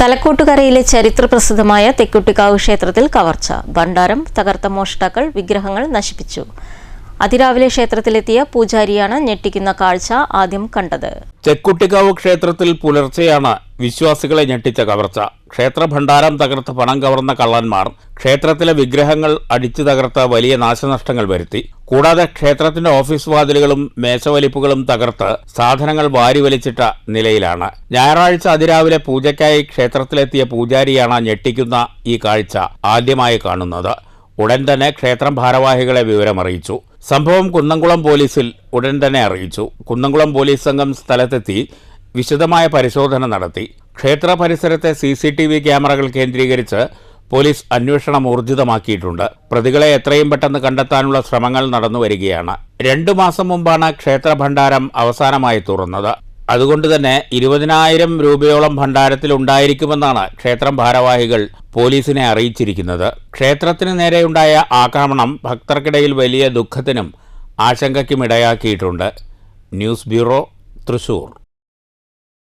തലക്കോട്ടുകരയിലെ ചരിത്രപ്രസിദ്ധമായ തെക്കുട്ടിക്കാവ് ക്ഷേത്രത്തിൽ കവർച്ച. ഭണ്ഡാരം തകർത്ത മോഷ്ടാക്കൾ വിഗ്രഹങ്ങൾ നശിപ്പിച്ചു. അതിരാവിലെ ക്ഷേത്രത്തിലെത്തിയ പൂജാരിയാണ് ഞെട്ടിക്കുന്ന കാഴ്ച ആദ്യം കണ്ടത്. തെക്കുട്ടിക്കാവ് ക്ഷേത്രത്തിൽ പുലർച്ചെയാണ് വിശ്വാസികളെ ഞെട്ടിച്ച കവർച്ച. ക്ഷേത്ര ഭണ്ഡാരം തകർത്ത് പണം കവർന്ന കള്ളന്മാർ. ക്ഷേത്രത്തിലെ വിഗ്രഹങ്ങൾ അടിച്ചു തകർത്ത് വലിയ നാശനഷ്ടങ്ങൾ വരുത്തി. കൂടാതെ ക്ഷേത്രത്തിന്റെ ഓഫീസ് വാതിലുകളും മേശവലിപ്പുകളും തകർത്ത് സാധനങ്ങൾ വാരിവലിച്ചിട്ട നിലയിലാണ്. ഞായറാഴ്ച അതിരാവിലെ പൂജയ്ക്കായി ക്ഷേത്രത്തിലെത്തിയ പൂജാരിയാണ് ഞെട്ടിക്കുന്ന ഈ കാഴ്ച ആദ്യമായി കാണുന്നത്. ഉടൻ തന്നെ ക്ഷേത്രം ഭാരവാഹികളെ വിവരമറിയിച്ചു. സംഭവം കുന്നംകുളം പോലീസിൽ ഉടൻ തന്നെ അറിയിച്ചു. കുന്നംകുളം പോലീസ് സംഘം സ്ഥലത്തെത്തി വിശദമായ പരിശോധന നടത്തി. ക്ഷേത്ര പരിസരത്തെ സി സി ടി വി ക്യാമറകൾ കേന്ദ്രീകരിച്ച് പോലീസ് അന്വേഷണം ഊർജിതമാക്കിയിട്ടുണ്ട്. പ്രതികളെ എത്രയും പെട്ടെന്ന് കണ്ടെത്താനുള്ള ശ്രമങ്ങൾ നടന്നു വരികയാണ്. രണ്ടു മാസം മുമ്പാണ് ക്ഷേത്ര ഭണ്ഡാരം അവസാനമായി തുറന്നത്. അതുകൊണ്ട് തന്നെ ഇരുപതിനായിരം രൂപയോളം ഭണ്ഡാരത്തിൽ ഉണ്ടായിരിക്കുമെന്നാണ് ക്ഷേത്രം ഭാരവാഹികൾ പോലീസിനെ അറിയിച്ചിരിക്കുന്നത്. ക്ഷേത്രത്തിന് നേരെയുണ്ടായ ആക്രമണം ഭക്തർക്കിടയിൽ വലിയ ദുഃഖത്തിനും ആശങ്കയ്ക്കും ഇടയാക്കിയിട്ടുണ്ട്. News bureau Thrissur.